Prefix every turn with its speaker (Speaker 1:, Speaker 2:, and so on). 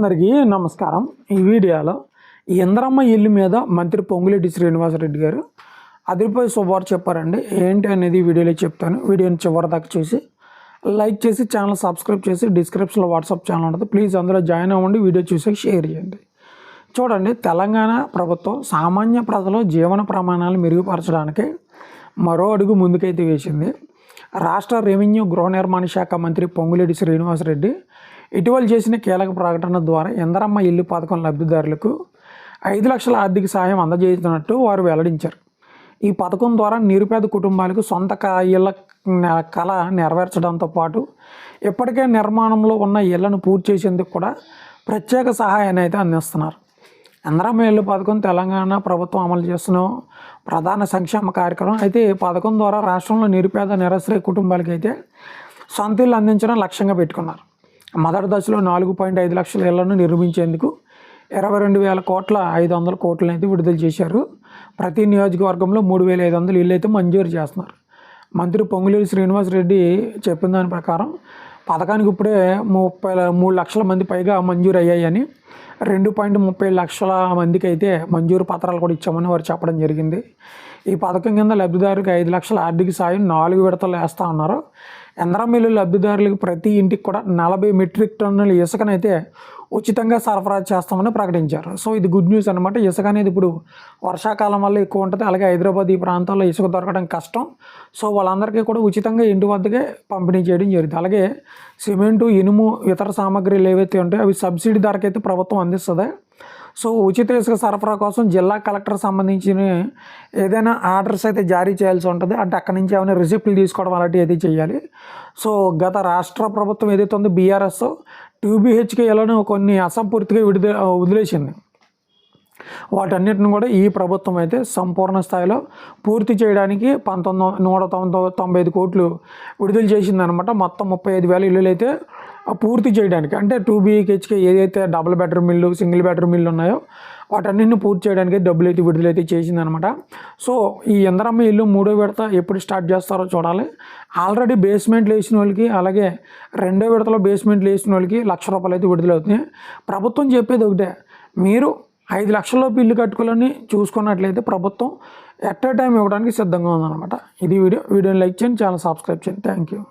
Speaker 1: అందరికీ నమస్కారం. ఈ వీడియోలో ఇంద్రమ్మ ఇల్లు మీద మంత్రి పొంగులేటి శ్రీనివాసరెడ్డి గారు అదిరిపోయి శుభవారు చెప్పారండి. ఏంటి అనేది వీడియోలో చెప్తాను. వీడియోని చివరి దాకా చూసి లైక్ చేసి ఛానల్ సబ్స్క్రైబ్ చేసి డిస్క్రిప్షన్లో వాట్సాప్ ఛానల్ ఉంటుంది. ప్లీజ్ అందులో జాయిన్ అవ్వండి వీడియో చూసి షేర్ చేయండి. చూడండి తెలంగాణ ప్రభుత్వం సామాన్య ప్రజల జీవన ప్రమాణాలు మెరుగుపరచడానికి మరో అడుగు ముందుకైతే వేసింది. రాష్ట్ర రెవెన్యూ గృహ నిర్మాణ శాఖ మంత్రి పొంగులేటి శ్రీనివాసరెడ్డి ఇటీవల చేసిన కీలక ప్రకటన ద్వారా ఇందరమ్మ ఇల్లు పథకం లబ్ధిదారులకు ఐదు లక్షల ఆర్థిక సహాయం అందజేస్తున్నట్టు వారు వెల్లడించారు. ఈ పథకం ద్వారా నిరుపేద కుటుంబాలకు సొంత ఇళ్ళ కళ నెరవేర్చడంతో పాటు ఇప్పటికే నిర్మాణంలో ఉన్న ఇళ్ళను పూర్తి చేసేందుకు కూడా ప్రత్యేక సహాయాన్ని అయితే అందిస్తున్నారు. ఇందిరమ్మ ఇల్లు పథకం తెలంగాణ ప్రభుత్వం అమలు చేస్తున్న ప్రధాన సంక్షేమ కార్యక్రమం అయితే ఈ పథకం ద్వారా రాష్ట్రంలో నిరుపేద నిరాశ్రయ కుటుంబాలకైతే అయితే సొంత ఇల్లు అందించడం లక్ష్యంగా పెట్టుకున్నారు. మొదటి దశలో నాలుగు పాయింట్ ఐదు లక్షల ఇళ్ళను నిర్మించేందుకు ఇరవై రెండు వేల కోట్ల ఐదు వందల కోట్లను అయితే విడుదల చేశారు. ప్రతి నియోజకవర్గంలో మూడు వేల ఐదు వందల ఇల్లు అయితే మంజూరు చేస్తున్నారు. మంత్రి పొంగులేటి శ్రీనివాసరెడ్డి చెప్పిన దాని ప్రకారం పథకానికి ఇప్పుడే ముప్పై మూడు లక్షల మంది పైగా మంజూరు అయ్యాయని రెండు పాయింట్ ముప్పై లక్షల మందికి అయితే మంజూరు పత్రాలు కూడా ఇచ్చామని వారు చెప్పడం జరిగింది. ఈ పథకం కింద లబ్ధిదారుకి ఐదు లక్షల ఆర్థిక సాయం నాలుగు విడతలు వేస్తూ ఉన్నారు. ఎందరమిల్లు లబ్ధిదారులకు ప్రతి ఇంటికి కూడా నలభై మెట్రిక్ టన్నుల ఇసుకనైతే ఉచితంగా సరఫరా చేస్తామని ప్రకటించారు. సో ఇది గుడ్ న్యూస్ అనమాట ఇసుక అనేది ఇప్పుడు వర్షాకాలం వల్ల ఎక్కువ ఉంటుంది. అలాగే హైదరాబాద్ ఈ ప్రాంతాల్లో ఇసుక దొరకడం కష్టం. సో వాళ్ళందరికీ కూడా ఉచితంగా ఇంటి వద్దకే పంపిణీ చేయడం జరుగుతుంది. అలాగే సిమెంటు ఇనుము ఇతర సామాగ్రిలు ఏవైతే ఉంటాయో అవి సబ్సిడీ ధరకైతే ప్రభుత్వం అందిస్తుంది. సో ఉచిత ఇసుక సరఫరా కోసం జిల్లా కలెక్టర్ సంబంధించిన ఏదైనా ఆర్డర్స్ అయితే జారీ చేయాల్సి ఉంటుంది. అంటే అక్కడి నుంచి ఏమైనా రిసిప్ట్లు తీసుకోవడం అలాంటివి అయితే చేయాలి. సో గత రాష్ట్ర ప్రభుత్వం ఏదైతే ఉందో బీఆర్ఎస్ టూబీహెచ్కేలను కొన్ని అసంపూర్తిగా విడుదల వదిలేసింది. వాటన్నిటిని కూడా ఈ ప్రభుత్వం అయితే సంపూర్ణ స్థాయిలో పూర్తి చేయడానికి పంతొమ్మిది నూట తొంభై తొంభై ఐదు కోట్లు విడుదల చేసిందనమాట మొత్తం ముప్పై ఐదు వేల ఇల్లులు అయితే పూర్తి చేయడానికి అంటే టూ బీహెచ్కే ఏదైతే డబుల్ బెడ్రూమ్ ఇల్లు సింగిల్ బెడ్రూమ్ ఇల్లు ఉన్నాయో వాటన్నింటిని పూర్తి చేయడానికి డబ్బులు అయితే విడుదలైతే చేసిందనమాట సో ఈ ఇందరమ్మ ఇల్లు మూడో విడత ఎప్పుడు స్టార్ట్ చేస్తారో చూడాలి. ఆల్రెడీ బేస్మెంట్లు వేసిన వాళ్ళకి అలాగే రెండో విడతలో బేస్మెంట్లు వేసిన వాళ్ళకి లక్ష రూపాయలు అయితే విడుదలవుతున్నాయి. ప్రభుత్వం చెప్పేది ఒకటే మీరు ఐదు లక్షల్లోపు ఇల్లు కట్టుకోవాలని చూసుకున్నట్లయితే ప్రభుత్వం ఎట్ ఏ టైం ఇవ్వడానికి సిద్ధంగా ఉందన్నమాట. ఇది వీడియో వీడియోని లైక్ చేయండి ఛానల్ సబ్స్క్రైబ్ చేయండి. Thank you